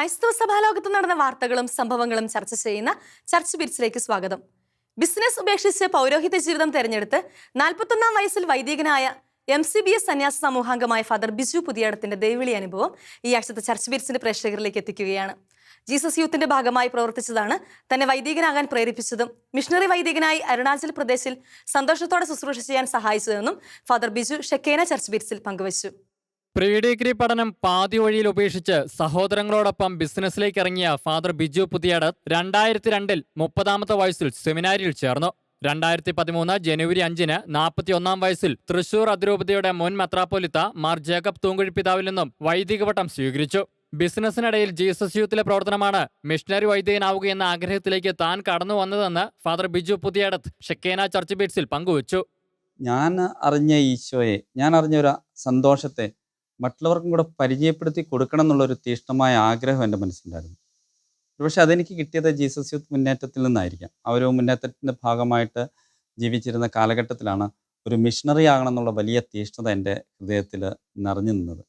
ക്രൈസ്തവ സഭാലോകത്ത് നടന്ന വാർത്തകളും സംഭവങ്ങളും ചർച്ച ചെയ്യുന്ന ചർച്ച് ബിറ്റ്സിലേക്ക് സ്വാഗതം. ബിസിനസ് ഉപേക്ഷിച്ച് പൗരോഹിത്യ ജീവിതം തെരഞ്ഞെടുത്ത് നാൽപ്പത്തൊന്നാം വയസ്സിൽ വൈദികനായ എം സി ബി എസ് സന്യാസ സമൂഹാംഗമായ ഫാദർ ബിജു പുതിയടത്തിന്റെ ദൈവിളി അനുഭവം ഈ ആഴ്ചത്തെ ചർച്ച് ബിറ്റ്സിന്റെ പ്രേക്ഷകരിലേക്ക് എത്തിക്കുകയാണ്. ജീസസ് യൂത്തിന്റെ ഭാഗമായി പ്രവർത്തിച്ചതാണ് തന്നെ വൈദികനാകാൻ പ്രേരിപ്പിച്ചതും മിഷണറി വൈദികനായി അരുണാചൽ പ്രദേശിൽ സന്തോഷത്തോടെ ശുശ്രൂഷ ചെയ്യാൻ സഹായിച്ചതെന്നും ഫാദർ ബിജു ഷെക്കേന ചർച്ച് ബിറ്റ്സിൽ പങ്കുവച്ചു. പ്രീ ഡിഗ്രി പഠനം പാതി വഴിയിൽ ഉപേക്ഷിച്ച് സഹോദരങ്ങളോടൊപ്പം ബിസിനസ്സിലേക്ക് ഇറങ്ങിയ ഫാദർ ബിജു പുതിയട രണ്ടായിരത്തി രണ്ടിൽ മുപ്പതാമത്തെ വയസ്സിൽ സെമിനാരിയിൽ ചേർന്നു. രണ്ടായിരത്തി പതിമൂന്ന് ജനുവരി അഞ്ചിന് നാൽപ്പത്തിയൊന്നാം വയസ്സിൽ തൃശൂർ അതിരൂപതയുടെ മുൻ മെത്രാപ്പൊലിത്ത മാർ ജേക്കബ് തൂങ്കുഴി പിതാവിൽ നിന്നും വൈദിക പട്ടം സ്വീകരിച്ചു. ബിസിനസ്സിനിടയിൽ ജീസസ് യൂത്തിലെ പ്രവർത്തനമാണ് മിഷണറി വൈദികനാവുകയെന്ന ആഗ്രഹത്തിലേക്ക് താൻ കടന്നു വന്നതെന്ന് father Biju Puthiyadath Shekinah church ബീറ്റ്സിൽ പങ്കുവച്ചു. ഞാൻ അറിഞ്ഞ ഈശോയെ ഞാൻ അറിഞ്ഞ ഒരു സന്തോഷത്തെ മറ്റുള്ളവർക്കും കൂടെ പരിചയപ്പെടുത്തി കൊടുക്കണം എന്നുള്ളൊരു തീഷ്ണമായ ആഗ്രഹം എന്റെ മനസ്സിലുണ്ടായിരുന്നു. ഒരുപക്ഷെ അതെനിക്ക് കിട്ടിയത് ജീസസ് യൂത്ത് മുന്നേറ്റത്തിൽ നിന്നായിരിക്കാം. ആ ഒരു മുന്നേറ്റത്തിന്റെ ഭാഗമായിട്ട് ജീവിച്ചിരുന്ന കാലഘട്ടത്തിലാണ് ഒരു മിഷണറി ആകണം എന്നുള്ള വലിയ തീഷ്ണത എന്റെ ഹൃദയത്തിൽ നിറഞ്ഞു നിന്നത്.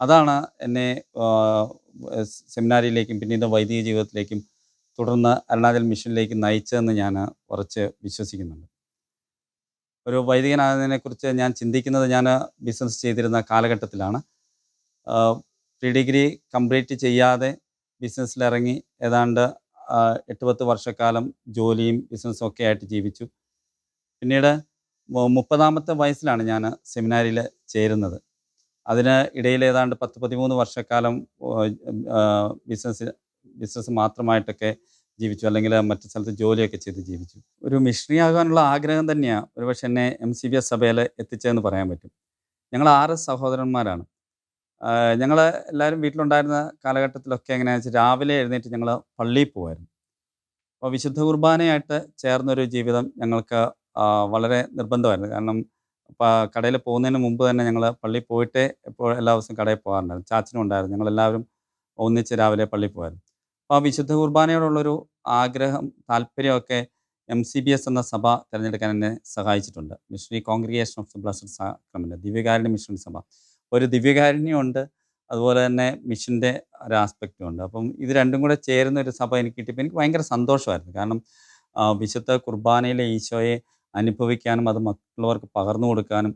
അതാണ് എന്നെ സെമിനാരിയിലേക്കും പിന്നീട് വൈദിക ജീവിതത്തിലേക്കും തുടർന്ന് അരുണാചൽ മിഷനിലേക്ക് നയിച്ചതെന്ന് ഞാൻ ഉറച്ച് വിശ്വസിക്കുന്നുണ്ട്. ഒരു വൈദികനാകുന്നതിനെക്കുറിച്ച് ഞാൻ ചിന്തിക്കുന്നത് ഞാൻ ബിസിനസ് ചെയ്തിരുന്ന കാലഘട്ടത്തിലാണ്. പ്രീ ഡിഗ്രി കംപ്ലീറ്റ് ചെയ്യാതെ ബിസിനസ്സിലിറങ്ങി ഏതാണ്ട് എട്ട് പത്ത് വർഷക്കാലം ജോലിയും ബിസിനസ്സും ഒക്കെ ആയിട്ട് ജീവിച്ചു. പിന്നീട് മുപ്പതാമത്തെ വയസ്സിലാണ് ഞാൻ സെമിനാരിയിൽ ചേരുന്നത്. അതിന് ഇടയിൽ ഏതാണ്ട് പത്ത് പതിമൂന്ന് വർഷക്കാലം ബിസിനസ് ബിസിനസ് മാത്രമായിട്ടൊക്കെ ജീവിച്ചു അല്ലെങ്കിൽ മറ്റു സ്ഥലത്ത് ജോലിയൊക്കെ ചെയ്ത് ജീവിച്ചു. ഒരു മിഷണറി ആകാനുള്ള ആഗ്രഹം തന്നെയാണ് ഒരുപക്ഷെ എന്നെ എം സി ബി എസ് സഭയിൽ എത്തിച്ചതെന്ന് പറയാൻ പറ്റും. ഞങ്ങൾ ആറ് സഹോദരന്മാരാണ്. ഞങ്ങൾ എല്ലാവരും വീട്ടിലുണ്ടായിരുന്ന കാലഘട്ടത്തിലൊക്കെ എങ്ങനെയാണെന്ന് വെച്ചാൽ രാവിലെ എഴുന്നേറ്റ് ഞങ്ങൾ പള്ളിയിൽ പോകുമായിരുന്നു അപ്പോൾ വിശുദ്ധ കുർബാനയായിട്ട് ചേർന്നൊരു ജീവിതം ഞങ്ങൾക്ക് വളരെ നിർബന്ധമായിരുന്നു. കാരണം കടയിൽ പോകുന്നതിന് മുമ്പ് തന്നെ ഞങ്ങൾ പള്ളിയിൽ പോയിട്ടേ എപ്പോൾ എല്ലാ ദിവസവും കടയിൽ പോകാറുണ്ടായിരുന്നു. ചാച്ചനും ഉണ്ടായിരുന്നു. ഞങ്ങളെല്ലാവരും ഒന്നിച്ച് രാവിലെ പള്ളിയിൽ പോകുമായിരുന്നു അപ്പോൾ ആ വിശുദ്ധ കുർബാനയോടുള്ളൊരു ആഗ്രഹം താല്പര്യമൊക്കെ എം സി ബി എസ് എന്ന സഭ തിരഞ്ഞെടുക്കാൻ എന്നെ സഹായിച്ചിട്ടുണ്ട്. Missionary congregation of the blessed sacrament ദിവ്യകാരുണ്യ മിഷൻ സഭ. ഒരു ദിവ്യകാരുണ്യമുണ്ട് അതുപോലെ തന്നെ മിഷന്റെ ഒരു ആസ്പെക്റ്റും ഉണ്ട്. അപ്പം ഇത് രണ്ടും കൂടെ ചേരുന്ന ഒരു സഭ എനിക്ക് കിട്ടിയപ്പോൾ എനിക്ക് ഭയങ്കര സന്തോഷമായിരുന്നു. കാരണം വിശുദ്ധ കുർബാനയിലെ ഈശോയെ അനുഭവിക്കാനും അത് മറ്റുള്ളവർക്ക് പകർന്നു കൊടുക്കാനും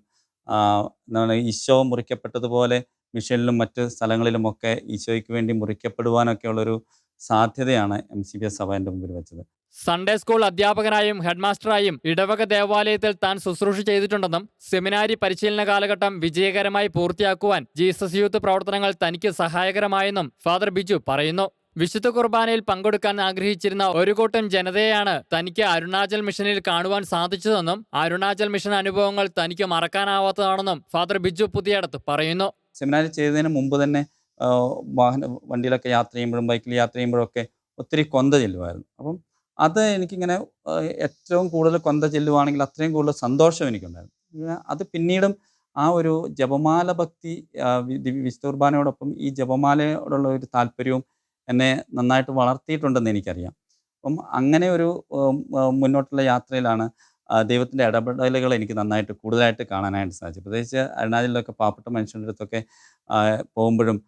എന്താണ് ഈശോ മുറിക്കപ്പെട്ടതുപോലെ മിഷനിലും മറ്റ് സ്ഥലങ്ങളിലുമൊക്കെ ഈശോയ്ക്ക് വേണ്ടി മുറിക്കപ്പെടുവാനൊക്കെ ഉള്ളൊരു സാധ്യതയാണ് എം സി ബി എസ് സഭ എന്റെ മുമ്പിൽ വെച്ചത്. സൺഡേ സ്കൂൾ അധ്യാപകനായും ഹെഡ്മാസ്റ്ററായും ഇടവക ദേവാലയത്തിൽ താൻ ശുശ്രൂഷ ചെയ്തിട്ടുണ്ടെന്നും സെമിനാരി പരിശീലന കാലഘട്ടം വിജയകരമായി പൂർത്തിയാക്കുവാൻ ജീസസ് യൂത്ത് പ്രവർത്തനങ്ങൾ തനിക്ക് സഹായകരമായെന്നും ഫാദർ ബിജു പറയുന്നു. വിശുദ്ധ കുർബാനയിൽ പങ്കെടുക്കാൻ ആഗ്രഹിച്ചിരുന്ന ഒരു കൂട്ടം ജനതയെയാണ് തനിക്ക് അരുണാചൽ മിഷനിൽ കാണുവാൻ സാധിച്ചതെന്നും അരുണാചൽ മിഷൻ അനുഭവങ്ങൾ തനിക്ക് മറക്കാനാവാത്തതാണെന്നും ഫാദർ ബിജു പുതിയടത്ത് പറയുന്നു. സെമിനാരി ചെയ്തതിന് മുമ്പ് തന്നെ വാഹന വണ്ടിയിലൊക്കെ യാത്ര ചെയ്യുമ്പോഴും ബൈക്കിൽ യാത്ര ചെയ്യുമ്പോഴൊക്കെ ഒത്തിരി കൊന്ത ചെല്ലുമായിരുന്നു. അപ്പം അത് എനിക്കിങ്ങനെ ഏറ്റവും കൂടുതൽ കൊന്ത ചെല്ലുവാണെങ്കിൽ അത്രയും കൂടുതൽ സന്തോഷം എനിക്കുണ്ടായിരുന്നു. അത് പിന്നീടും ആ ഒരു ജപമാല ഭക്തി ആ, വി- ദിവ്യ വിശുദ്ധ കുർബാനയോടൊപ്പം ഈ ജപമാലയോടുള്ള ഒരു താല്പര്യവും എന്നെ നന്നായിട്ട് വളർത്തിയിട്ടുണ്ടെന്ന് എനിക്കറിയാം. അപ്പം അങ്ങനെ ഒരു മുന്നോട്ടുള്ള യാത്രയിലാണ് ദൈവത്തിന്റെ ഇടപെടലുകൾ എനിക്ക് നന്നായിട്ട് കൂടുതലായിട്ട് കാണാനായിട്ട് സാധിച്ചു പ്രത്യേകിച്ച് അരുണാചലിലൊക്കെ പാവപ്പെട്ട മനുഷ്യരുടെ അടുത്തൊക്കെ പോകുമ്പോഴും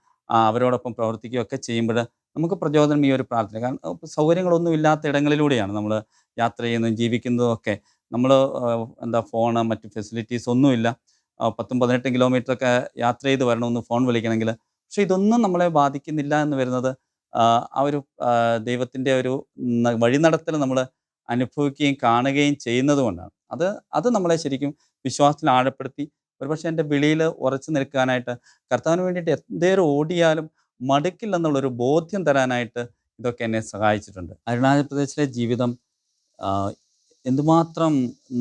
അവരോടൊപ്പം പ്രവർത്തിക്കുകയൊക്കെ ചെയ്യുമ്പോൾ നമുക്ക് പ്രചോദനം ഈ ഒരു പ്രാർത്ഥന. കാരണം സൗകര്യങ്ങളൊന്നും ഇല്ലാത്ത ഇടങ്ങളിലൂടെയാണ് നമ്മൾ യാത്ര ചെയ്യുന്നതും ജീവിക്കുന്നതും ഒക്കെ. നമ്മൾ എന്താ ഫോണ് മറ്റ് ഫെസിലിറ്റീസ് ഒന്നുമില്ല പത്തും പതിനെട്ടും കിലോമീറ്റർ ഒക്കെ യാത്ര ചെയ്ത് വരണമെന്ന് ഫോൺ വിളിക്കണമെങ്കിൽ. പക്ഷേ ഇതൊന്നും നമ്മളെ ബാധിക്കുന്നില്ല എന്ന് വരുന്നത് ആ, ഒരു ദൈവത്തിന്റെ ഒരു വഴി വഴിനടത്തൽ നമ്മൾ അനുഭവിക്കുകയും കാണുകയും ചെയ്യുന്നത് കൊണ്ടാണ്. അത് അത് നമ്മളെ ശരിക്കും വിശ്വാസത്തിൽ ആഴപ്പെടുത്തി ഒരുപക്ഷെ എന്റെ വിളിയിൽ ഉറച്ചു നിൽക്കാനായിട്ട് കർത്താവിന് വേണ്ടിയിട്ട് എന്തേരം ഓടിയാലും മടുക്കില്ലെന്നുള്ളൊരു ബോധ്യം തരാനായിട്ട് ഇതൊക്കെ എന്നെ സഹായിച്ചിട്ടുണ്ട്. അരുണാചൽ പ്രദേശിലെ ജീവിതം എന്തുമാത്രം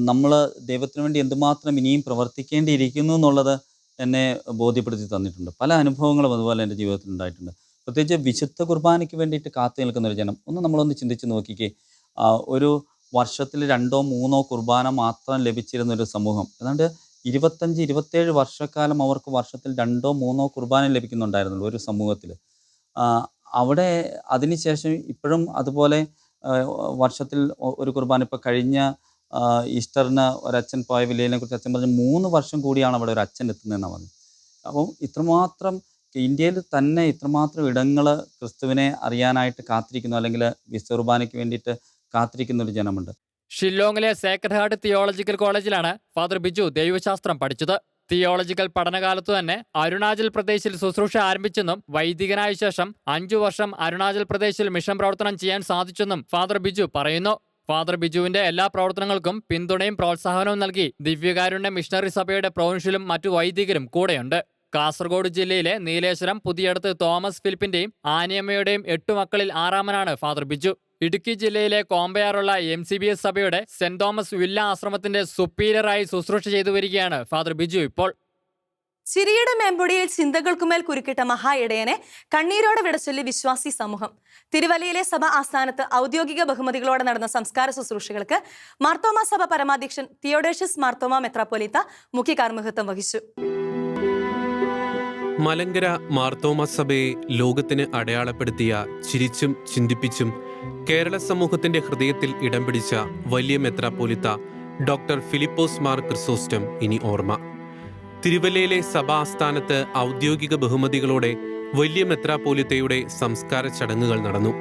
നമ്മൾ ദൈവത്തിന് വേണ്ടി എന്തുമാത്രം ഇനിയും പ്രവർത്തിക്കേണ്ടിയിരിക്കുന്നു എന്നുള്ളത് എന്നെ ബോധ്യപ്പെടുത്തി തന്നിട്ടുണ്ട്. പല അനുഭവങ്ങളും അതുപോലെ എന്റെ ജീവിതത്തിൽ ഉണ്ടായിട്ടുണ്ട്. പ്രത്യേകിച്ച് വിശുദ്ധ കുർബാനയ്ക്ക് വേണ്ടിയിട്ട് കാത്തു നിൽക്കുന്ന ഒരു ജനം ഒന്ന് നമ്മളൊന്ന് ചിന്തിച്ച് നോക്കിക്കേ. ഒരു വർഷത്തിൽ രണ്ടോ മൂന്നോ കുർബാന മാത്രം ലഭിച്ചിരുന്ന ഒരു സമൂഹം. ഏതാണ്ട് ഇരുപത്തഞ്ച് ഇരുപത്തേഴ് വർഷക്കാലം അവർക്ക് വർഷത്തിൽ രണ്ടോ മൂന്നോ കുർബാന ലഭിക്കുന്നുണ്ടായിരുന്നുള്ളൂ ഒരു സമൂഹത്തിൽ. അവിടെ അതിനുശേഷം ഇപ്പോഴും അതുപോലെ വർഷത്തിൽ ഒരു കുർബാന. ഇപ്പോൾ കഴിഞ്ഞ ഈസ്റ്ററിന് ഒരച്ഛൻ പോയ വിലയിനെ കുറിച്ച് അച്ഛൻ പറഞ്ഞു മൂന്ന് വർഷം കൂടിയാണ് അവിടെ ഒരു അച്ഛൻ എത്തുന്നതെന്നാണ് പറഞ്ഞത്. അപ്പം ഇത്രമാത്രം ഇന്ത്യയിൽ തന്നെ ഇത്രമാത്രം ഇടങ്ങൾ ക്രിസ്തുവിനെ അറിയാനായിട്ട് കാത്തിരിക്കുന്നു അല്ലെങ്കിൽ വിശ്വ കുർബാനയ്ക്ക് വേണ്ടിയിട്ട് കാത്തിരിക്കുന്ന ഒരു ജനമുണ്ട്. ഷില്ലോങ്ങിലെ സേക്രഡ് ഹാർട്ട് തിയോളജിക്കൽ കോളേജിലാണ് ഫാദർ ബിജു ദൈവശാസ്ത്രം പഠിച്ചത്. തിയോളജിക്കൽ പഠനകാലത്തു തന്നെ അരുണാചൽ പ്രദേശിൽ ശുശ്രൂഷ ആരംഭിച്ചെന്നും വൈദികനായ ശേഷം അഞ്ചു വർഷം അരുണാചൽ പ്രദേശിൽ മിഷൻ പ്രവർത്തനം ചെയ്യാൻ സാധിച്ചെന്നും ഫാദർ ബിജു പറയുന്നു. ഫാദർ ബിജുവിന്റെ എല്ലാ പ്രവർത്തനങ്ങൾക്കും പിന്തുണയും പ്രോത്സാഹനവും നൽകി ദിവ്യകാരുണ്യ മിഷണറി സഭയുടെ പ്രൊവിൻഷ്യലും മറ്റു വൈദികരും കൂടെയുണ്ട്. കാസർഗോഡ് ജില്ലയിലെ നീലേശ്വരം പുതിയടത്ത് തോമസ് ഫിലിപ്പിന്റെയും ആനിയമ്മയുടെയും എട്ടു മക്കളിൽ ആറാമനാണ് ഫാദർ ബിജു. ഇടുക്കി ജില്ലയിലെ കോമ്പയാറുള്ള എം സി ബി എസ് സഭയുടെ സെന്റ് തോമസ് വില്ല ആശ്രമത്തിന്റെ സുപ്പീരിയറായി ശുശ്രൂഷ ചെയ്തു വരികയാണ് ഫാദർ ബിജു ഇപ്പോൾ. ചിരിയുടെ മേമ്പൊടിയിൽ ചിന്തകൾക്കുമേൽ കുരുക്കിട്ട മഹാ ഇടയനെ കണ്ണീരോടെ വിടച്ചൊല്ലി വിശ്വാസി സമൂഹം. തിരുവല്ലയിലെ സഭ ആസ്ഥാനത്ത് ഔദ്യോഗിക ബഹുമതികളോടെ നടന്ന സംസ്കാര ശുശ്രൂഷകൾക്ക് മാർത്തോമ സഭ പരമാധ്യക്ഷൻ തിയോഡേഷ്യസ് മാർത്തോമ മെത്രാപ്പൊലീത്ത മുഖ്യ കാർമ്മികത്വം വഹിച്ചു. മലങ്കര മാർത്തോമ സഭയെ ലോകത്തിന് അടയാളപ്പെടുത്തിയ ചിരിച്ചും ചിന്തിപ്പിച്ചും കേരള സമൂഹത്തിന്റെ ഹൃദയത്തിൽ ഇടം പിടിച്ച വലിയ മെത്രാപ്പോലിത്ത ഡോക്ടർ ഫിലിപ്പോസ് മാർ ക്രിസോസ്റ്റം ഇനി ഓർമ്മ. തിരുവല്ലയിലെ സഭാസ്ഥാനത്ത് ഔദ്യോഗിക ബഹുമതികളോടെ വലിയ മെത്രാപ്പോലിത്തയുടെ സംസ്കാര ചടങ്ങുകൾ നടന്നു.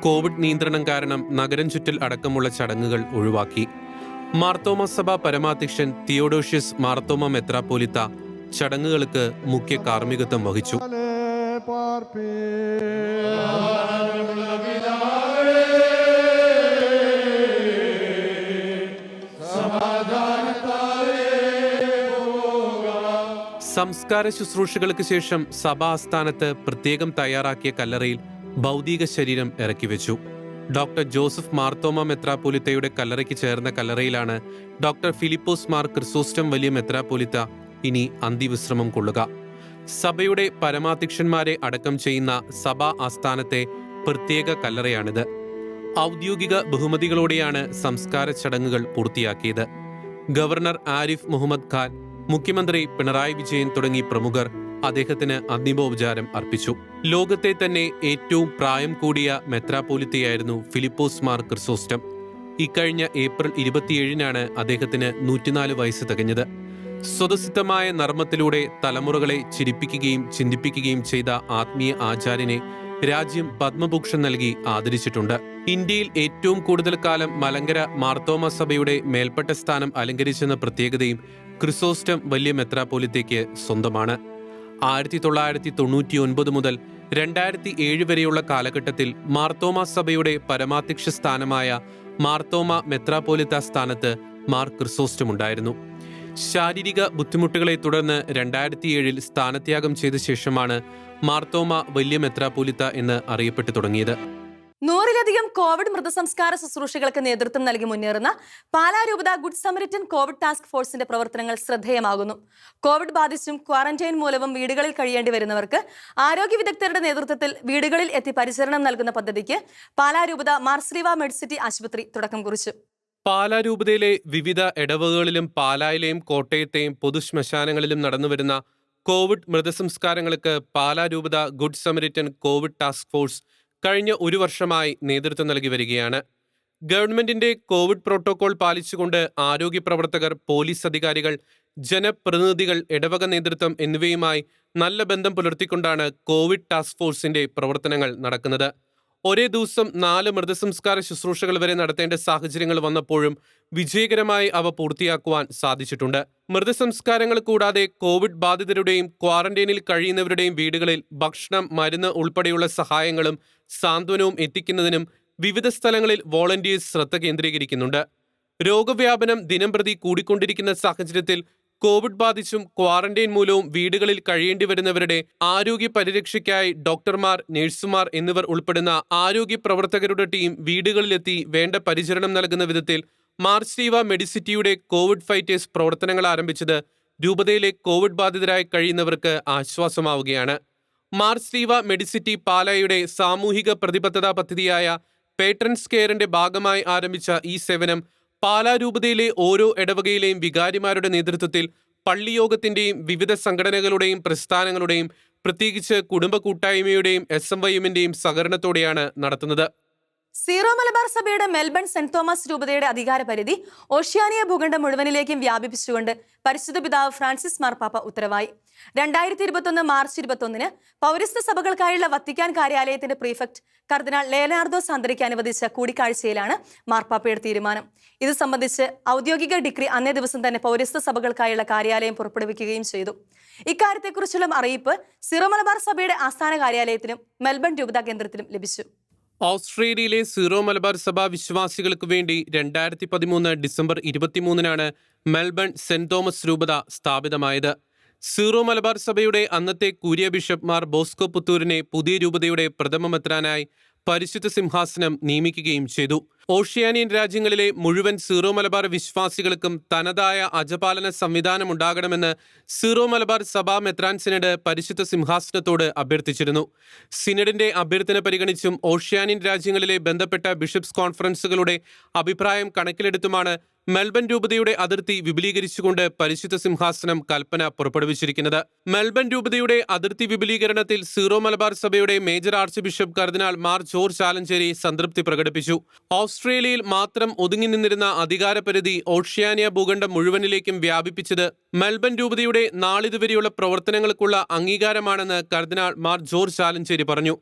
കോവിഡ് നിയന്ത്രണം കാരണം നഗരം ചുറ്റൽ അടക്കമുള്ള ചടങ്ങുകൾ ഒഴിവാക്കി. മാർത്തോമ സഭ പരമാധ്യക്ഷൻ തിയോഡോഷ്യസ് മാർത്തോമ മെത്രാപ്പോലിത്ത ചടങ്ങുകൾക്ക് മുഖ്യ കാർമ്മികത്വം വഹിച്ചു. സംസ്കാര ശുശ്രൂഷകൾക്ക് ശേഷം സഭാസ്ഥാനത്ത് പ്രത്യേകം തയ്യാറാക്കിയ കല്ലറയിൽ ഭൗതിക ശരീരം ഇറക്കി വെച്ചു. ഡോക്ടർ ജോസഫ് മാർത്തോമ മെത്രാപ്പോലിത്തയുടെ കല്ലറയ്ക്ക് ചേർന്ന കല്ലറയിലാണ് ഡോക്ടർ ഫിലിപ്പോസ് മാർ ക്രിസോസ്റ്റം വലിയ മെത്രാപ്പോലിത്ത ഇനി അന്തിവിശ്രമം കൊള്ളുക. സഭയുടെ പരമാധ്യക്ഷന്മാരെ അടക്കം ചെയ്യുന്ന സഭാ ആസ്ഥാനത്തെ പ്രത്യേക കല്ലറയാണിത്. ഔദ്യോഗിക ബഹുമതികളോടെയാണ് സംസ്കാര ചടങ്ങുകൾ പൂർത്തിയാക്കിയത്. ഗവർണർ ആരിഫ് മുഹമ്മദ് ഖാൻ മുഖ്യമന്ത്രി പിണറായി വിജയൻ തുടങ്ങി പ്രമുഖർ അദ്ദേഹത്തിന് അന്തിമോപചാരം അർപ്പിച്ചു. ലോകത്തെ തന്നെ ഏറ്റവും പ്രായം കൂടിയ മെത്രാപോലിത്തയായിരുന്നു ഫിലിപ്പോസ് മാർ ക്രിസോസ്റ്റം. ഇക്കഴിഞ്ഞ ഏപ്രിൽ ഇരുപത്തിയേഴിനാണ് അദ്ദേഹത്തിന് നൂറ്റിനാല് വയസ്സ് തികഞ്ഞത്. സ്വതസിദ്ധമായ നർമ്മത്തിലൂടെ തലമുറകളെ ചിരിപ്പിക്കുകയും ചിന്തിപ്പിക്കുകയും ചെയ്ത ആത്മീയ ആചാര്യനെ രാജ്യം പത്മഭൂഷൺ നൽകി ആദരിച്ചിട്ടുണ്ട്. ഇന്ത്യയിൽ ഏറ്റവും കൂടുതൽ കാലം മലങ്കര മാർത്തോമ സഭയുടെ മേൽപ്പെട്ട സ്ഥാനം അലങ്കരിച്ചെന്ന പ്രത്യേകതയും ക്രിസോസ്റ്റം വലിയ മെത്രാപോലിത്തേക്ക് സ്വന്തമാണ്. ആയിരത്തി തൊള്ളായിരത്തി തൊണ്ണൂറ്റി ഒൻപത് മുതൽ രണ്ടായിരത്തി ഏഴ് വരെയുള്ള കാലഘട്ടത്തിൽ മാർത്തോമ സഭയുടെ പരമാധ്യക്ഷ സ്ഥാനമായ മാർത്തോമ മെത്രാപോലിത്ത സ്ഥാനത്ത് മാർ ക്രിസോസ്റ്റം ഉണ്ടായിരുന്നു ശാരീരിക ബുദ്ധിമുട്ടുകളെ തുടർന്ന് രണ്ടായിരത്തി ഏഴിൽ സ്ഥാനത്യാഗം ചെയ്ത ശേഷമാണ് മാർത്തോമ വലിയ മെത്രാപോലിത്ത എന്ന് അറിയപ്പെട്ടു തുടങ്ങിയത്. നൂറിലധികം കോവിഡ് മൃതസംസ്കാര ശുശ്രൂഷകൾക്ക് നേതൃത്വം നൽകി മുന്നേറുന്ന പാലാ രൂപത ഗുഡ് സമരിറ്റൻ കോവിഡ് ടാസ്ക് ഫോഴ്സിന്റെ പ്രവർത്തനങ്ങൾ ശ്രദ്ധേയമാകുന്നു. കോവിഡ് ബാധിച്ചും ക്വാറന്റൈൻ മൂലവും വീടുകളിൽ കഴിയേണ്ടി വരുന്നവർക്ക് ആരോഗ്യ വിദഗ്ധരുടെ നേതൃത്വത്തിൽ വീടുകളിൽ എത്തി പരിചരണം നൽകുന്ന പദ്ധതിക്ക് പാലാ രൂപത മാർസ്ലിവ മെഡിസിറ്റി ആശുപത്രി തുടക്കം കുറിച്ചു. പാലാ രൂപതയിലെ വിവിധ ഇടവകകളിലും പാലായിലെയും കോട്ടയത്തെയും പൊതുശ്മശാനങ്ങളിലും നടന്നുവരുന്ന കോവിഡ് മൃതസംസ്കാരങ്ങൾക്ക് പാലാ രൂപത good Samaritan Covid task force കഴിഞ്ഞ ഒരു വർഷമായി നേതൃത്വം നൽകി വരികയാണ്. ഗവൺമെന്റിന്റെ കോവിഡ് പ്രോട്ടോകോൾ പാലിച്ചുകൊണ്ട് ആരോഗ്യ പ്രവർത്തകർ പോലീസ് അധികാരികൾ ജനപ്രതിനിധികൾ ഇടവക നേതൃത്വം എന്നിവയുമായി നല്ല ബന്ധം പുലർത്തിക്കൊണ്ടാണ് കോവിഡ് ടാസ്ക് ഫോഴ്സിന്റെ പ്രവർത്തനങ്ങൾ നടക്കുന്നത്. ഒരേ ദിവസം നാല് മൃതസംസ്കാര ശുശ്രൂഷകൾ വരെ നടത്തേണ്ട സാഹചര്യങ്ങൾ വന്നപ്പോഴും വിജയകരമായി അവ പൂർത്തിയാക്കുവാൻ സാധിച്ചിട്ടുണ്ട്. മൃതസംസ്കാരങ്ങൾ കൂടാതെ കോവിഡ് ബാധിതരുടെയും ക്വാറന്റൈനിൽ കഴിയുന്നവരുടെയും വീടുകളിൽ ഭക്ഷണം മരുന്ന് ഉൾപ്പെടെയുള്ള സഹായങ്ങളും സാന്ത്വനവും എത്തിക്കുന്നതിനും വിവിധ സ്ഥലങ്ങളിൽ വോളണ്ടിയേഴ്സ് ശ്രദ്ധ കേന്ദ്രീകരിക്കുന്നുണ്ട്. രോഗവ്യാപനം ദിനംപ്രതി കൂടിക്കൊണ്ടിരിക്കുന്ന സാഹചര്യത്തിൽ കോവിഡ് ബാധിച്ചും ക്വാറന്റൈൻ മൂലവും വീടുകളിൽ കഴിയേണ്ടി വരുന്നവരുടെ ആരോഗ്യ പരിരക്ഷയ്ക്കായി ഡോക്ടർമാർ നഴ്സുമാർ എന്നിവർ ഉൾപ്പെടുന്ന ആരോഗ്യ പ്രവർത്തകരുടെ ടീം വീടുകളിലെത്തി വേണ്ട പരിചരണം നൽകുന്ന വിധത്തിൽ മാർസീവ മെഡിസിറ്റിയുടെ കോവിഡ് ഫൈറ്റേഴ്സ് പ്രവർത്തനങ്ങൾ ആരംഭിച്ചത് രൂപതയിലെ കോവിഡ് ബാധിതരായി കഴിയുന്നവർക്ക് ആശ്വാസമാവുകയാണ്. മാർസീവ മെഡിസിറ്റി പാലായുടെ സാമൂഹിക പ്രതിബദ്ധതാ പദ്ധതിയായ പേട്രൻസ് കെയറിന്റെ ഭാഗമായി ആരംഭിച്ച ഈ സേവനം പാലാ രൂപതയിലെ ഓരോ ഇടവകയിലെയും വികാരിമാരുടെ നേതൃത്വത്തിൽ പള്ളിയോഗത്തിന്റെയും വിവിധ സംഘടനകളുടെയും പ്രസ്ഥാനങ്ങളുടെയും പ്രത്യേകിച്ച് കുടുംബ കൂട്ടായ്മയുടെയും എസ് എം വൈ എമ്മിന്റെയും സഹകരണത്തോടെയാണ് നടത്തുന്നത്. സീറോ മലബാർ സഭയുടെ മെൽബൺ സെന്റ് തോമസ് രൂപതയുടെ അധികാരപരിധി ഓഷ്യാനിയ ഭൂഖണ്ഡം മുഴുവനിലേക്കും വ്യാപിപ്പിച്ചുകൊണ്ട് പരിശുദ്ധ പിതാവ് ഫ്രാൻസിസ് മാർപ്പാപ്പ ഉത്തരവായി. രണ്ടായിരത്തി ഇരുപത്തൊന്ന് മാർച്ച് ഇരുപത്തൊന്നിന് പൗരസ്ത്യ സഭകൾക്കായുള്ള വത്തിക്കാൻ കാര്യാലയത്തിന്റെ പ്രീഫെക്ട് കർദിനാൾ ലേനാർദോ സാന്ദ്രയ്ക്ക് അനുവദിച്ച കൂടിക്കാഴ്ചയിലാണ് മാർപ്പാപ്പയുടെ തീരുമാനം. ഇത് സംബന്ധിച്ച് ഔദ്യോഗിക ഡിഗ്രി അന്നേ ദിവസം തന്നെ പൗരസ്ത്യ സഭകൾക്കായുള്ള കാര്യാലയം പുറപ്പെടുവിക്കുകയും ചെയ്തു. ഇക്കാര്യത്തെക്കുറിച്ചുള്ള അറിയിപ്പ് സിറോ മലബാർ സഭയുടെ ആസ്ഥാന കാര്യാലയത്തിനും മെൽബൺ രൂപതാ കേന്ദ്രത്തിനും ലഭിച്ചു. ഓസ്ട്രേലിയയിലെ സീറോ മലബാർ സഭ വിശ്വാസികൾക്ക് വേണ്ടി രണ്ടായിരത്തി പതിമൂന്ന് ഡിസംബർ ഇരുപത്തിമൂന്നിനാണ് മെൽബൺ സെന്റ് തോമസ് രൂപത സ്ഥാപിതമായത്. സീറോ മലബാർ സഭയുടെ അന്നത്തെ കൂരിയ ബിഷപ്പ്മാർ ബോസ്കോ പുത്തൂരിനെ പുതിയ രൂപതയുടെ പ്രഥമ മെത്രാനായി പരിശുദ്ധ സിംഹാസനം നിയമിക്കുകയും ചെയ്തു. ഓഷ്യാനിയൻ രാജ്യങ്ങളിലെ മുഴുവൻ സീറോ മലബാർ വിശ്വാസികൾക്കും തനതായ അജപാലന സംവിധാനം ഉണ്ടാകണമെന്ന് സീറോ മലബാർ സഭാ മെത്രാൻ സിനഡ് പരിശുദ്ധ സിംഹാസനത്തോട് അഭ്യർത്ഥിച്ചിരുന്നു. സിനഡിന്റെ അഭ്യർത്ഥന പരിഗണിച്ചും ഓഷ്യാനിയൻ രാജ്യങ്ങളിലെ ബന്ധപ്പെട്ട ബിഷപ്സ് കോൺഫറൻസുകളുടെ അഭിപ്രായം കണക്കിലെടുത്തുമാണ് മെൽബൺ രൂപതയുടെ അതിർത്തി വിപുലീകരിച്ചുകൊണ്ട് പരിശുദ്ധ സിംഹാസനം കൽപ്പന പുറപ്പെടുവിച്ചിരിക്കുന്നത്. മെൽബൺ രൂപതയുടെ അതിർത്തി വിപുലീകരണത്തിൽ സീറോ മലബാർ സഭയുടെ മേജർ ആർച്ച് ബിഷപ്പ് കർദിനാൾ മാർ ജോർജ് ആലഞ്ചേരി സംതൃപ്തി പ്രകടിപ്പിച്ചു. ഓസ്ട്രേലിയയിൽ മാത്രം ഒതുങ്ങി നിന്നിരുന്ന അധികാരപരിധി ഓഷ്യാനിയ ഭൂഖണ്ഡം മുഴുവനിലേക്കും വ്യാപിപ്പിച്ചത് മെൽബൺ രൂപതയുടെ നാളിതുവരെയുള്ള പ്രവർത്തനങ്ങൾക്കുള്ള അംഗീകാരമാണെന്ന് കർദിനാൾ മാർ ജോർജ് ആലഞ്ചേരി പറഞ്ഞു.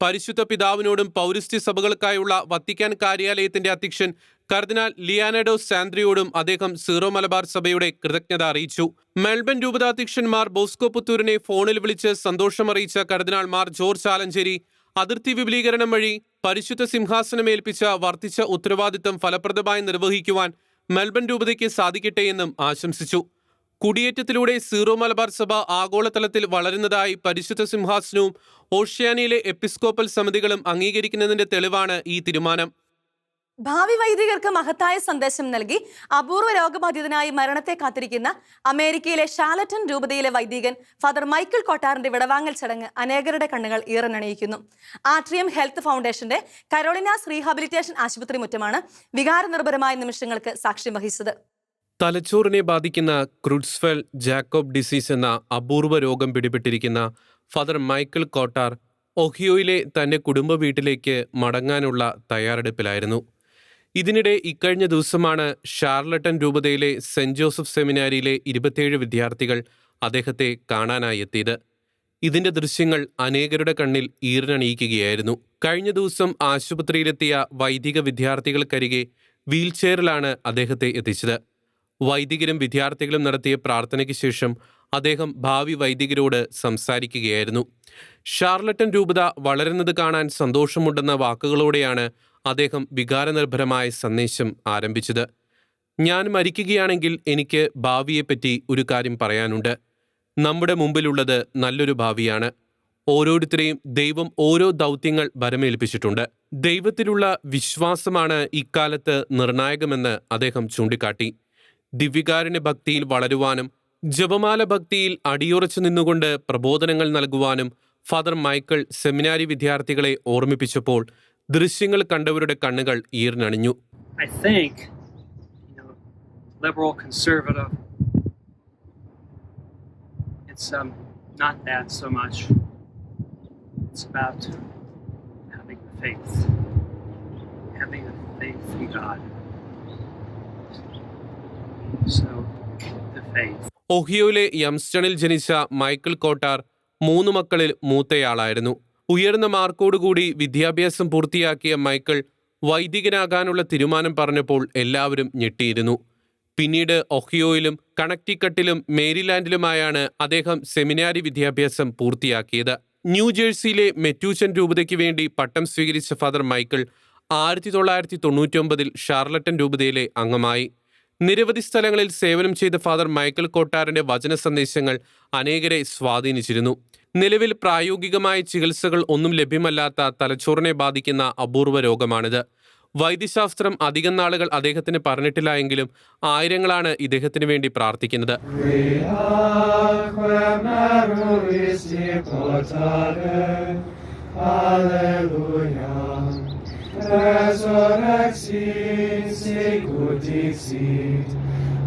പരിശുദ്ധ പിതാവിനോടും പൗരസ്ത്യ സഭകൾക്കായുള്ള വത്തിക്കാൻ കാര്യാലയത്തിന്റെ അധ്യക്ഷൻ കർദിനാൾ ലിയാനഡോ സാന്ദ്രിയോടും അദ്ദേഹം സീറോ മലബാർ സഭയുടെ കൃതജ്ഞത അറിയിച്ചു. മെൽബൺ രൂപതാധ്യക്ഷന്മാർ ബോസ്കോ പുത്തൂരിനെ ഫോണിൽ വിളിച്ച് സന്തോഷമറിയിച്ച കർദിനാൾ മാർ ജോർജ് ആലഞ്ചേരി അതിർത്തി വിപുലീകരണം വഴി പരിശുദ്ധ സിംഹാസനമേൽപ്പിച്ച വർദ്ധിച്ച ഉത്തരവാദിത്തം ഫലപ്രദമായി നിർവഹിക്കുവാൻ മെൽബൺ രൂപതയ്ക്ക് സാധിക്കട്ടെ എന്നും ആശംസിച്ചു. കുടിയേറ്റത്തിലൂടെ സീറോ മലബാർ സഭ ആഗോളതലത്തിൽ വളരുന്നതായി പരിശുദ്ധ സിംഹാസനവും ഓഷ്യാനിയയിലെ എപ്പിസ്കോപ്പൽ സമിതികളും അംഗീകരിക്കുന്നതിന്റെ തെളിവാണ് ഈ തീരുമാനം. ഭാവി വൈദികർക്ക് മഹത്തായ സന്ദേശം നൽകി അപൂർവ രോഗബാധിതനായി മരണത്തെ കാത്തിരിക്കുന്ന അമേരിക്കയിലെ ഷാലറ്റൻ രൂപതയിലെ വൈദികൻ ഫാദർ മൈക്കിൾ കൊട്ടാറിന്റെ വിടവാങ്ങൽ ചടങ്ങ് അനേകരുടെ കണ്ണുകൾ ഈറനണിയിക്കുന്നു. ആട്രിയം ഹെൽത്ത് ഫൗണ്ടേഷന്റെ കരോളിനാസ് റീഹാബിലിറ്റേഷൻ ആശുപത്രി മുറ്റമാണ് വികാരനിർഭരമായ നിമിഷങ്ങൾക്ക് സാക്ഷ്യം വഹിച്ചത്. തലച്ചോറിനെ ബാധിക്കുന്ന ക്രുഡ്സ്ഫെൽ ജാക്കോബ് ഡിസീസ് എന്ന അപൂർവ രോഗം പിടിപെട്ടിരിക്കുന്ന ഫാദർ മൈക്കിൾ കോട്ടാർ ഒഹിയോയിലെ തന്റെ കുടുംബ വീട്ടിലേക്ക് മടങ്ങാനുള്ള തയ്യാറെടുപ്പിലായിരുന്നു. ഇതിനിടെ ഇക്കഴിഞ്ഞ ദിവസമാണ് ഷാർലട്ടൻ രൂപതയിലെ സെന്റ് ജോസഫ് സെമിനാരിയിലെ ഇരുപത്തിയേഴ് വിദ്യാർത്ഥികൾ അദ്ദേഹത്തെ കാണാനായി എത്തിയത്. ഇതിന്റെ ദൃശ്യങ്ങൾ അനേകരുടെ കണ്ണിൽ ഈറിനണിയിക്കുകയായിരുന്നു. കഴിഞ്ഞ ദിവസം ആശുപത്രിയിലെത്തിയ വൈദിക വിദ്യാർത്ഥികൾക്കരികെ വീൽചെയറിലാണ് അദ്ദേഹത്തെ എത്തിച്ചത്. വൈദികരും വിദ്യാർത്ഥികളും നടത്തിയ പ്രാർത്ഥനയ്ക്ക് ശേഷം അദ്ദേഹം ഭാവി വൈദികരോട് സംസാരിക്കുകയായിരുന്നു. ഷാർലട്ടൻ രൂപത വളരുന്നത് കാണാൻ സന്തോഷമുണ്ടെന്ന വാക്കുകളോടെയാണ് അദ്ദേഹം വികാരനിർഭരമായ സന്ദേശം ആരംഭിച്ചത്. ഞാൻ മരിക്കുകയാണെങ്കിൽ എനിക്ക് ഭാവിയെപ്പറ്റി ഒരു കാര്യം പറയാനുണ്ട്. നമ്മുടെ മുമ്പിലുള്ളത് നല്ലൊരു ഭാവിയാണ്. ഓരോരുത്തരെയും ദൈവം ഓരോ ദൗത്യങ്ങൾ ഭരമേൽപ്പിച്ചിട്ടുണ്ട്. ദൈവത്തിലുള്ള വിശ്വാസമാണ് ഇക്കാലത്ത് നിർണായകമെന്ന് അദ്ദേഹം ചൂണ്ടിക്കാട്ടി. ദിവ്യകാരുണ്യ ഭക്തിയിൽ വളരുവാനും ജപമാല ഭക്തിയിൽ അടിയുറച്ചു നിന്നുകൊണ്ട് പ്രബോധനങ്ങൾ നൽകുവാനും ഫാദർ മൈക്കിൾ സെമിനാരി വിദ്യാർത്ഥികളെ ഓർമ്മിപ്പിച്ചപ്പോൾ ദൃശ്യങ്ങൾ കണ്ടവരുടെ കണ്ണുകൾ ഈർന്നണിഞ്ഞു. ഒഹിയോയിലെ യംസ്റ്റണിൽ ജനിച്ച മൈക്കിൾ കോട്ടാർ മൂന്ന് മക്കളിൽ മൂത്തയാളായിരുന്നു. ഉയർന്ന മാർക്കോടുകൂടി വിദ്യാഭ്യാസം പൂർത്തിയാക്കിയ മൈക്കിൾ വൈദികനാകാനുള്ള തീരുമാനം പറഞ്ഞപ്പോൾ എല്ലാവരും ഞെട്ടിയിരുന്നു. പിന്നീട് ഒഹിയോയിലും കണക്റ്റിക്കട്ടിലും മേരിലാൻഡിലുമായാണ് അദ്ദേഹം സെമിനാരി വിദ്യാഭ്യാസം പൂർത്തിയാക്കിയത്. ന്യൂജേഴ്സിയിലെ മെറ്റൂച്ചൻ രൂപതയ്ക്ക് വേണ്ടി പട്ടം സ്വീകരിച്ച ഫാദർ മൈക്കിൾ ആയിരത്തി തൊള്ളായിരത്തി തൊണ്ണൂറ്റൊമ്പതിൽ ഷാർലട്ടൻ രൂപതയിലെ അംഗമായി. നിരവധി സ്ഥലങ്ങളിൽ സേവനം ചെയ്ത ഫാദർ മൈക്കിൾ കോട്ടാറിന്റെ വചന സന്ദേശങ്ങൾ അനേകരെ സ്വാധീനിച്ചിരുന്നു. നിലവിൽ പ്രായോഗികമായ ചികിത്സകൾ ഒന്നും ലഭ്യമല്ലാത്ത തലച്ചോറിനെ ബാധിക്കുന്ന അപൂർവ രോഗമാണിത് വൈദ്യശാസ്ത്രം അധികം നാളുകൾ അദ്ദേഹത്തിന് പറഞ്ഞിട്ടില്ല എങ്കിലും ആയിരങ്ങളാണ് ഇദ്ദേഹത്തിന് വേണ്ടി പ്രാർത്ഥിക്കുന്നത്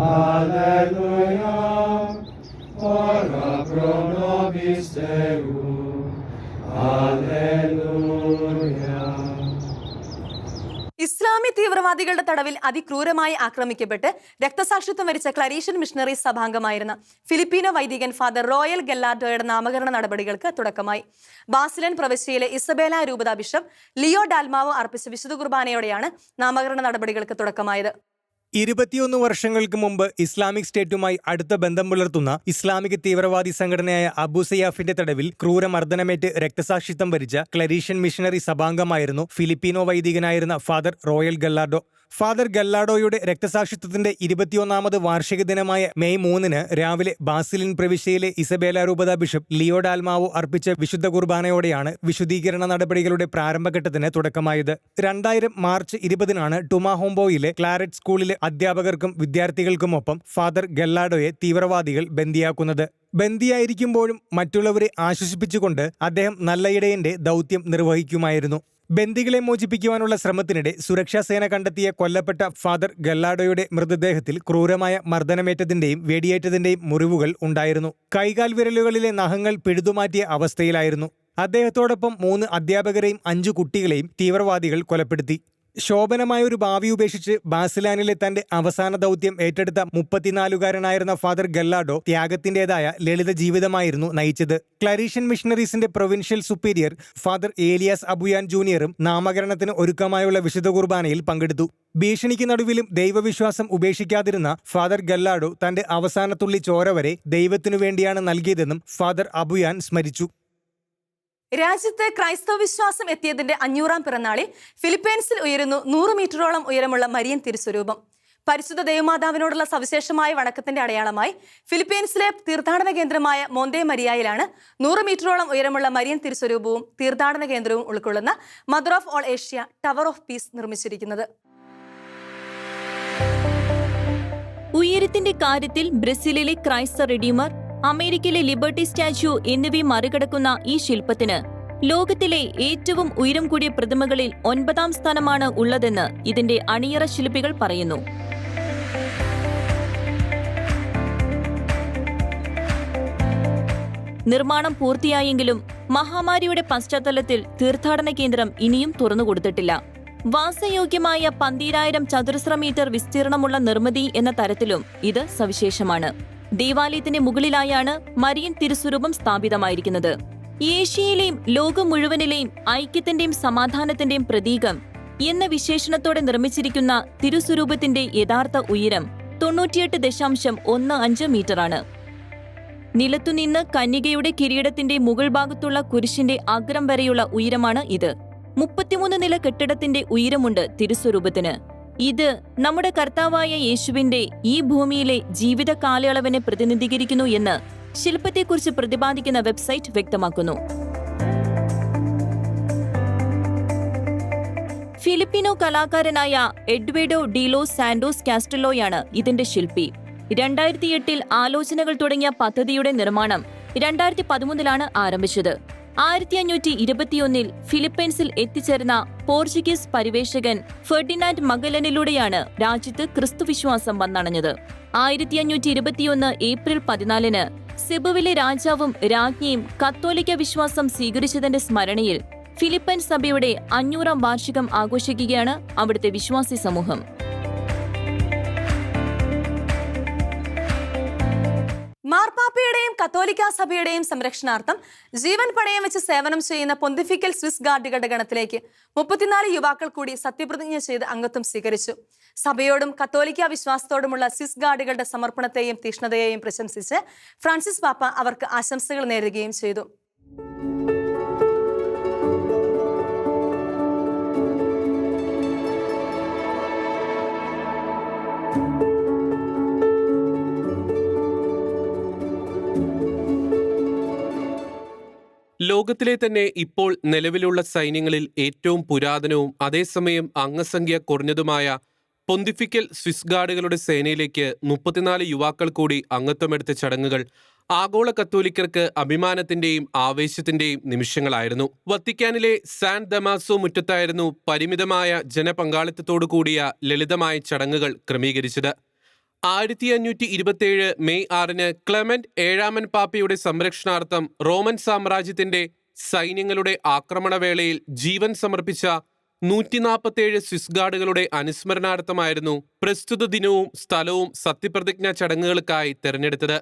Alleluia. Ora pro nobis Deum, Alleluia. Islami തീവ്രവാദികളുടെ തടവിൽ അതിക്രൂരമായി ആക്രമിക്കപ്പെട്ട് രക്തസാക്ഷിത്വം വരിച്ച ക്ലരീഷ്യൻ മിഷണറി സഭാംഗമായിരുന്ന ഫിലിപ്പീനോ വൈദികൻ ഫാദർ റോയൽ ഗെല്ലാർഡോയുടെ നാമകരണ നടപടികൾക്ക് തുടക്കമായി ബാസിലൻ പ്രവിശ്യയിലെ ഇസബേല രൂപത ബിഷപ്പ് ലിയോ ഡാൽമാവോ അർപ്പിച്ച വിശുദ്ധ കുർബാനയോടെയാണ് നാമകരണ നടപടികൾക്ക് തുടക്കമായത് ഇരുപത്തിയൊന്ന് വർഷങ്ങൾക്ക് മുമ്പ് ഇസ്ലാമിക് സ്റ്റേറ്റുമായി അടുത്ത ബന്ധം പുലർത്തുന്ന ഇസ്ലാമിക തീവ്രവാദി സംഘടനയായ അബു സയാഫിന്റെ തടവിൽ ക്രൂരമർദ്ദനമേറ്റ് രക്തസാക്ഷിത്വം വരിച്ച ക്ലരീഷ്യൻ മിഷണറി സഭാംഗമായിരുന്നു ഫിലിപ്പീനോ വൈദികനായിരുന്ന ഫാദർ റോയൽ ഗല്ലാഡോ ഫാദർ ഗല്ലാഡോയുടെ രക്തസാക്ഷിത്വത്തിന്റെ ഇരുപത്തിയൊന്നാമത് വാർഷിക ദിനമായ മെയ് മൂന്നിന് രാവിലെ ബാസിലിൻ പ്രവിശ്യയിലെ ഇസബേല രൂപത ബിഷപ്പ് ലിയോ ഡാൽമാവോ അർപ്പിച്ച വിശുദ്ധ കുർബാനയോടെയാണ് വിശുദ്ധീകരണ നടപടികളുടെ പ്രാരംഭഘട്ടത്തിന് തുടക്കമായത്. രണ്ടായിരം മാർച്ച് ഇരുപതിനാണ് ടുമാഹോംബോയിലെ ക്ലാരറ്റ് സ്കൂളിലെ അധ്യാപകർക്കും വിദ്യാർത്ഥികൾക്കുമൊപ്പം ഫാദർ ഗല്ലാഡോയെ തീവ്രവാദികൾ ബന്ദിയാക്കുന്നത്. ബന്ദിയായിരിക്കുമ്പോഴും മറ്റുള്ളവരെ ആശ്വസിപ്പിച്ചുകൊണ്ട് അദ്ദേഹം നല്ലയിടയന്റെ ദൗത്യം നിർവഹിക്കുമായിരുന്നു. ബന്ദികളെ മോചിപ്പിക്കുവാനുള്ള ശ്രമത്തിനിടെ സുരക്ഷാസേന കണ്ടെത്തിയ കൊല്ലപ്പെട്ട ഫാദർ ഗല്ലാഡോയുടെ മൃതദേഹത്തിൽ ക്രൂരമായ മർദ്ദനമേറ്റതിന്റെയും വെടിയേറ്റതിന്റെയും മുറിവുകൾ ഉണ്ടായിരുന്നു. കൈകാൽ വിരലുകളിലെ നഖങ്ങൾ പിഴുതുമാറ്റിയ അവസ്ഥയിലായിരുന്നു. അദ്ദേഹത്തോടൊപ്പം മൂന്ന് അധ്യാപകരെയും അഞ്ചു കുട്ടികളെയും തീവ്രവാദികൾ കൊലപ്പെടുത്തി. ശോഭനമായ ഒരു ഭാവി ഉപേക്ഷിച്ച് ബാസിലാനിലെ തന്റെ അവസാന ദൗത്യം ഏറ്റെടുത്ത മുപ്പത്തിനാലുകാരനായിരുന്ന ഫാദർ ഗല്ലാഡോ ത്യാഗത്തിന്റേതായ ലളിത ജീവിതമായിരുന്നു നയിച്ചത്. Claretian മിഷണറീസിന്റെ provincial superior father Elias Abuyan ജൂനിയറും നാമകരണത്തിന് ഒരുക്കമായുള്ള വിശുദ്ധ കുർബാനയിൽ പങ്കെടുത്തു. ഭീഷണിക്ക് നടുവിലും ദൈവവിശ്വാസം ഉപേക്ഷിക്കാതിരുന്ന ഫാദർ ഗല്ലാഡോ തന്റെ അവസാനത്തുള്ളി ചോര വരെ ദൈവത്തിനു വേണ്ടിയാണ് നൽകിയതെന്നും ഫാദർ അബുയാൻ സ്മരിച്ചു. രാജ്യത്ത് ക്രൈസ്തവ വിശ്വാസം എത്തിയതിന്റെ അഞ്ഞൂറാം പിറന്നാളിൽ ഫിലിപ്പീൻസിൽ ഉയരുന്നു നൂറ് മീറ്ററോളം ഉയരമുള്ള മരിയൻ തിരുസ്വരൂപം. പരിശുദ്ധ ദൈവമാതാവിനോടുള്ള സവിശേഷമായ വണക്കത്തിന്റെ അടയാളമായി ഫിലിപ്പീൻസിലെ തീർത്ഥാടന കേന്ദ്രമായ മോന്തേ മരിയായിലാണ് നൂറ് മീറ്ററോളം ഉയരമുള്ള മരിയൻ തിരുസ്വരൂപവും തീർത്ഥാടന കേന്ദ്രവും ഉൾക്കൊള്ളുന്ന Mother of All Asia Tower of Peace നിർമ്മിച്ചിരിക്കുന്നത്. ഉയരത്തിന്റെ കാര്യത്തിൽ ബ്രസീലിലെ ക്രൈസ്ത റെഡീമർ അമേരിക്കയിലെ ലിബർട്ടി സ്റ്റാച്യു എന്നിവയും മറികടക്കുന്ന ഈ ശില്പത്തിന് ലോകത്തിലെ ഏറ്റവും ഉയരം കൂടിയ പ്രതിമകളിൽ ഒൻപതാം സ്ഥാനമാണ് ഉള്ളതെന്ന് ഇതിന്റെ അണിയറ ശില്പികൾ പറയുന്നു. നിർമ്മാണം പൂർത്തിയായെങ്കിലും മഹാമാരിയുടെ പശ്ചാത്തലത്തിൽ തീർത്ഥാടന കേന്ദ്രം ഇനിയും തുറന്നുകൊടുത്തിട്ടില്ല വാസയോഗ്യമായ പന്തീരായിരം ചതുരശ്ര മീറ്റർ വിസ്തീർണമുള്ള നിർമ്മിതി എന്ന തരത്തിലും ഇത് സവിശേഷമാണ്. ദേവാലയത്തിന്റെ മുകളിലായാണ് മരിയൻ തിരുസ്വരൂപം സ്ഥാപിതമായിരിക്കുന്നത്. ഏഷ്യയിലെയും ലോകം മുഴുവനിലെയും ഐക്യത്തിന്റെയും സമാധാനത്തിന്റെയും പ്രതീകം എന്ന വിശേഷണത്തോടെ നിർമ്മിച്ചിരിക്കുന്ന തിരുസ്വരൂപത്തിന്റെ യഥാർത്ഥ ഉയരം തൊണ്ണൂറ്റിയെട്ട് ദശാംശം ഒന്ന് അഞ്ച് മീറ്ററാണ്. നിലത്തുനിന്ന് കന്യകയുടെ കിരീടത്തിന്റെ മുകൾ ഭാഗത്തുള്ള കുരിശിന്റെ അഗ്രം വരെയുള്ള ഉയരമാണ് ഇത്. മുപ്പത്തിമൂന്ന് നില കെട്ടിടത്തിന്റെ ഉയരമുണ്ട് തിരുസ്വരൂപത്തിന്. ഇത് നമ്മുടെ കർത്താവായ യേശുവിന്റെ ഈ ഭൂമിയിലെ ജീവിത കാലയളവിനെ പ്രതിനിധീകരിക്കുന്നു എന്ന് ശില്പത്തെക്കുറിച്ച് പ്രതിപാദിക്കുന്ന വെബ്സൈറ്റ് വ്യക്തമാക്കുന്നു. ഫിലിപ്പിനോ കലാകാരനായ എഡ്വേഡോ ഡീലോ സാന്റോസ് കാസ്റ്റലോയാണ് ഇതിന്റെ ശില്പി. രണ്ടായിരത്തി എട്ടിൽ ആലോചനകൾ തുടങ്ങിയ പദ്ധതിയുടെ നിർമ്മാണം രണ്ടായിരത്തി പതിമൂന്നിലാണ് ആരംഭിച്ചത്. ആയിരത്തി അഞ്ഞൂറ്റി ഇരുപത്തിയൊന്നിൽ ഫിലിപ്പൈൻസിൽ എത്തിച്ചേർന്ന പോർച്ചുഗീസ് പരിവേഷകൻ ഫെർഡിനാൻഡ് മഗലനിലൂടെയാണ് രാജ്യത്ത് ക്രിസ്തുവിശ്വാസം വന്നണഞ്ഞത്. ആയിരത്തി അഞ്ഞൂറ്റി ഇരുപത്തിയൊന്ന് ഏപ്രിൽ പതിനാലിന് സെബുവിലെ രാജാവും രാജ്ഞിയും കത്തോലിക്ക വിശ്വാസം സ്വീകരിച്ചതിന്റെ സ്മരണയിൽ ഫിലിപ്പൈൻ സഭയുടെ അഞ്ഞൂറാം വാർഷികം ആഘോഷിക്കുകയാണ് അവിടുത്തെ വിശ്വാസി സമൂഹം. കത്തോലിക്ക സഭയുടെയും സംരക്ഷണാർത്ഥം ജീവൻ പണയം വെച്ച് സേവനം ചെയ്യുന്ന പൊന്തിഫിക്കൽ സ്വിസ് ഗാർഡുകളുടെ ഗണത്തിലേക്ക് മുപ്പത്തിനാല് യുവാക്കൾ കൂടി സത്യപ്രതിജ്ഞ ചെയ്ത് അംഗത്വം സ്വീകരിച്ചു. സഭയോടും കത്തോലിക്ക വിശ്വാസത്തോടുമുള്ള സ്വിസ് ഗാർഡുകളുടെ സമർപ്പണത്തെയും തീഷ്ണതയെയും പ്രശംസിച്ച് ഫ്രാൻസിസ് പാപ്പ അവർക്ക് ആശംസകൾ നേരുകയും ചെയ്തു. ലോകത്തിലെ തന്നെ ഇപ്പോൾ നിലവിലുള്ള സൈന്യങ്ങളിൽ ഏറ്റവും പുരാതനവും അതേസമയം അംഗസംഖ്യ കുറഞ്ഞതുമായ പൊന്തിഫിക്കൽ സ്വിസ് ഗാർഡുകളുടെ സേനയിലേക്ക് മുപ്പത്തിനാല് യുവാക്കൾ കൂടി അംഗത്വമെടുത്ത ചടങ്ങുകൾ ആഗോള കത്തോലിക്കർക്ക് അഭിമാനത്തിന്റെയും ആവേശത്തിന്റെയും നിമിഷങ്ങളായിരുന്നു. വത്തിക്കാനിലെ സാൻ ദമാസോ മുറ്റത്തായിരുന്നു പരിമിതമായ ജനപങ്കാളിത്തത്തോടു കൂടിയ ലളിതമായ ചടങ്ങുകൾ ക്രമീകരിച്ചത്. ആയിരത്തി അഞ്ഞൂറ്റി ഇരുപത്തിയേഴ് മെയ് ആറിന് ക്ലെമന്റ് ഏഴാമൻ പാപ്പയുടെ സംരക്ഷണാർത്ഥം റോമൻ സാമ്രാജ്യത്തിന്റെ സൈന്യങ്ങളുടെ ആക്രമണവേളയിൽ ജീവൻ സമർപ്പിച്ച നൂറ്റി നാൽപ്പത്തേഴ് സ്വിസ് ഗാർഡുകളുടെ അനുസ്മരണാർത്ഥമായിരുന്നു പ്രസ്തുത ദിനവും സ്ഥലവും സത്യപ്രതിജ്ഞാ ചടങ്ങുകൾക്കായി തെരഞ്ഞെടുത്തത്.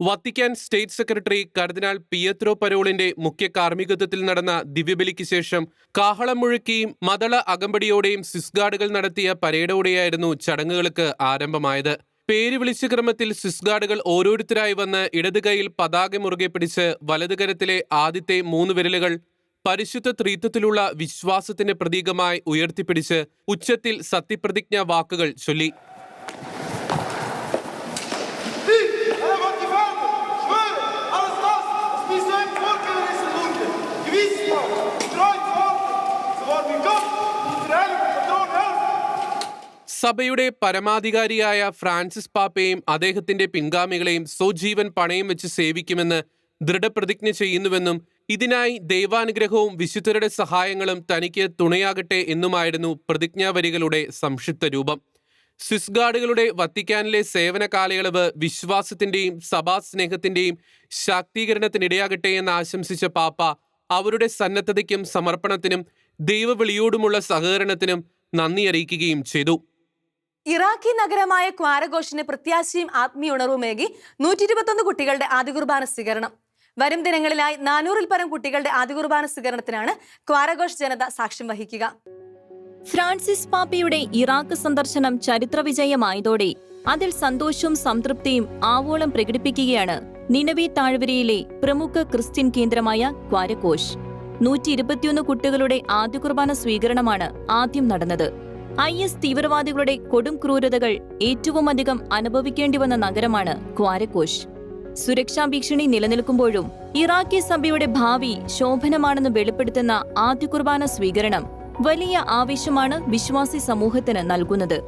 വത്തിക്കാൻ സ്റ്റേറ്റ് സെക്രട്ടറി കർദിനാൾ പിയത്രോ പരോളിന്റെ മുഖ്യ കാർമ്മികത്വത്തിൽ നടന്ന ദിവ്യബലിക്ക് ശേഷം കാഹളം മുഴക്കിയും മതള അകമ്പടിയോടെയും സിസ്ഗാർഡുകൾ നടത്തിയ പരേഡോടെയായിരുന്നു ചടങ്ങുകൾക്ക് ആരംഭമായത്. പേര് വിളിച്ച ക്രമത്തിൽ സിസ്ഗാർഡുകൾ ഓരോരുത്തരായി വന്ന് ഇടത് കൈയിൽ പതാക മുറുകെ പിടിച്ച് വലതുകരത്തിലെ ആദ്യത്തെ മൂന്ന് വിരലുകൾ പരിശുദ്ധ ത്രീത്വത്തിലുള്ള വിശ്വാസത്തിന്റെ പ്രതീകമായി ഉയർത്തിപ്പിടിച്ച് ഉച്ചത്തിൽ സത്യപ്രതിജ്ഞ വാക്കുകൾ ചൊല്ലി. സഭയുടെ പരമാധികാരിയായ ഫ്രാൻസിസ് പാപ്പയെയും അദ്ദേഹത്തിന്റെ പിൻഗാമികളെയും സ്വജീവൻ പണയം വെച്ച് സേവിക്കുമെന്ന് ദൃഢപ്രതിജ്ഞ ചെയ്യുന്നുവെന്നും ഇതിനായി ദൈവാനുഗ്രഹവും വിശുദ്ധരുടെ സഹായങ്ങളും തനിക്ക് തുണയാകട്ടെ എന്നുമായിരുന്നു പ്രതിജ്ഞാവരികളുടെ സംക്ഷിപ്ത രൂപം. സ്വിസ് ഗാർഡുകളുടെ വത്തിക്കാനിലെ സേവന കാലയളവ് വിശ്വാസത്തിന്റെയും സഭാസ്നേഹത്തിന്റെയും ശാക്തീകരണത്തിനിടയാകട്ടെ എന്ന് ആശംസിച്ച പാപ്പ അവരുടെ സന്നദ്ധതയ്ക്കും സമർപ്പണത്തിനും ദൈവവിളിയോടുമുള്ള സഹകരണത്തിനും നന്ദി അറിയിക്കുകയും ചെയ്തു. ഇറാഖി നഗരമായ ക്വാരഘോഷിന് പ്രത്യാശയും ആത്മീയ ഉണർവുമേകി നൂറ്റി ഇരുപത്തൊന്ന് കുട്ടികളുടെ ആദ്യ കുർബാന സ്വീകരണം. വരും ദിനങ്ങളിലായി നാനൂറിൽ പരം കുട്ടികളുടെ ആദ്യ കുർബാന സ്വീകരണത്തിനാണ് ക്വാരഘോഷ് ജനത സാക്ഷ്യം വഹിക്കുക. ഫ്രാൻസിസ് പാപ്പിയുടെ ഇറാഖ് സന്ദർശനം ചരിത്ര വിജയമായതോടെ അതിൽ സന്തോഷവും സംതൃപ്തിയും ആവോളം പ്രകടിപ്പിക്കുകയാണ് നിലവി താഴ്വരയിലെ പ്രമുഖ ക്രിസ്ത്യൻ കേന്ദ്രമായ ക്വാരഘോഷ് നൂറ്റി ഇരുപത്തിയൊന്ന് കുട്ടികളുടെ ആദ്യ കുർബാന സ്വീകരണമാണ് ആദ്യം നടന്നത്. ഐ എസ് തീവ്രവാദികളുടെ കൊടും ക്രൂരതകൾ ഏറ്റവുമധികം അനുഭവിക്കേണ്ടി വന്ന നഗരമാണ് ക്വാരക്കോഷ് സുരക്ഷാ ഭീഷണി നിലനിൽക്കുമ്പോഴും ഇറാഖി സഭയുടെ ഭാവി ശോഭനമാണെന്ന് വെളിപ്പെടുത്തുന്ന ആദ്യ കുർബാന സ്വീകരണം വലിയ ആവേശമാണ് വിശ്വാസി സമൂഹത്തിന് നൽകുന്നത്.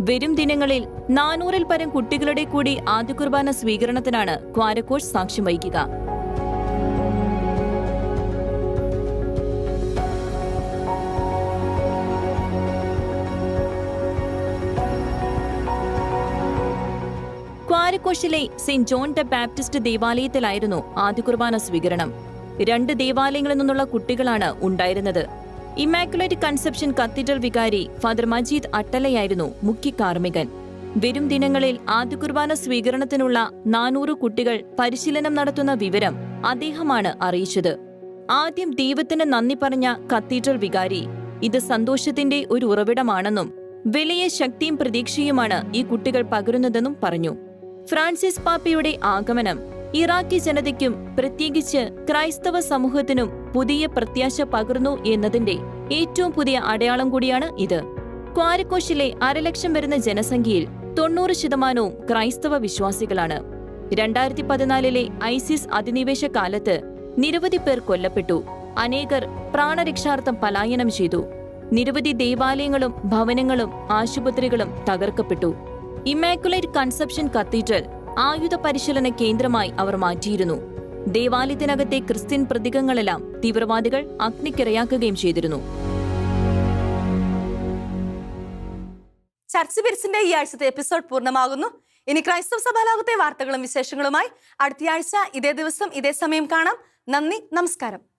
വരും ദിനങ്ങളിൽ നാനൂറിൽ പരം കുട്ടികളുടെ കൂടി ആദ്യ കുർബാന സ്വീകരണത്തിനാണ് ക്വാരക്കോഷ് സാക്ഷ്യം വഹിക്കുക. ക്വാരക്കോഷിലെ സെന്റ് ജോൺ ദ ബാപ്റ്റിസ്റ്റ് ദേവാലയത്തിലായിരുന്നു ആദ്യ കുർബാന സ്വീകരണം. രണ്ട് ദേവാലയങ്ങളിൽ നിന്നുള്ള കുട്ടികളാണ് ഉണ്ടായിരുന്നത്. ഇമാക്കുലേറ്റ് കൺസെപ്ഷൻ കത്തീഡ്രൽ വികാരി ഫാദർ മജീദ് അട്ടലയായിരുന്നു മുഖ്യ കാർമ്മികൻ. വരും ദിനങ്ങളിൽ ആദ്യ കുർബാന സ്വീകരണത്തിനുള്ള നാനൂറ് കുട്ടികൾ പരിശീലനം നടത്തുന്ന വിവരം അദ്ദേഹമാണ് അറിയിച്ചത്. ആദ്യം ദൈവത്തിന് നന്ദി പറഞ്ഞ കത്തീഡ്രൽ വികാരി ഇത് സന്തോഷത്തിന്റെ ഒരു ഉറവിടമാണെന്നും വലിയ ശക്തിയും പ്രതീക്ഷയുമാണ് ഈ കുട്ടികൾ പകരുന്നതെന്നും പറഞ്ഞു. ഫ്രാൻസിസ് പാപ്പയുടെ ആഗമനം ഇറാഖി ജനതയ്ക്കും പ്രത്യേകിച്ച് ക്രൈസ്തവ സമൂഹത്തിനും പുതിയ പ്രത്യാശ പകർന്നു എന്നതിന്റെ ഏറ്റവും പുതിയ അടയാളം കൂടിയാണ് ഇത്. ക്വാരക്കോശിലെ അരലക്ഷം വരുന്ന ജനസംഖ്യയിൽ തൊണ്ണൂറ് ശതമാനവും ക്രൈസ്തവ വിശ്വാസികളാണ്. രണ്ടായിരത്തി പതിനാലിലെ ഐസിസ് അധിനിവേശ കാലത്ത് നിരവധി പേർ കൊല്ലപ്പെട്ടു. അനേകർ പ്രാണരക്ഷാർത്ഥം പലായനം ചെയ്തു. നിരവധി ദേവാലയങ്ങളും ഭവനങ്ങളും ആശുപത്രികളും തകർക്കപ്പെട്ടു. ഇമാക്കുലേറ്റ് കൺസെപ്ഷൻ കത്തീഡ്രൽ ആയുധ പരിശീലന കേന്ദ്രമായി അവർ മാറ്റിയിരുന്നു. ദേവാലയത്തിനകത്തെ ക്രിസ്ത്യൻ പ്രതീകങ്ങളെല്ലാം തീവ്രവാദികൾ അഗ്നിക്കിരയാക്കുകയും ചെയ്തിരുന്നു. ചർച്ച് പിരിച്ചിന്റെ ഈ ആഴ്ചത്തെ എപ്പിസോഡ് പൂർണമാകുന്നു. ഇനി ക്രൈസ്തവ സഭാലോകത്തെ വാർത്തകളും വിശേഷങ്ങളുമായി അടുത്തയാഴ്ച ഇതേ ദിവസം ഇതേ സമയം കാണാം. നന്ദി നമസ്കാരം.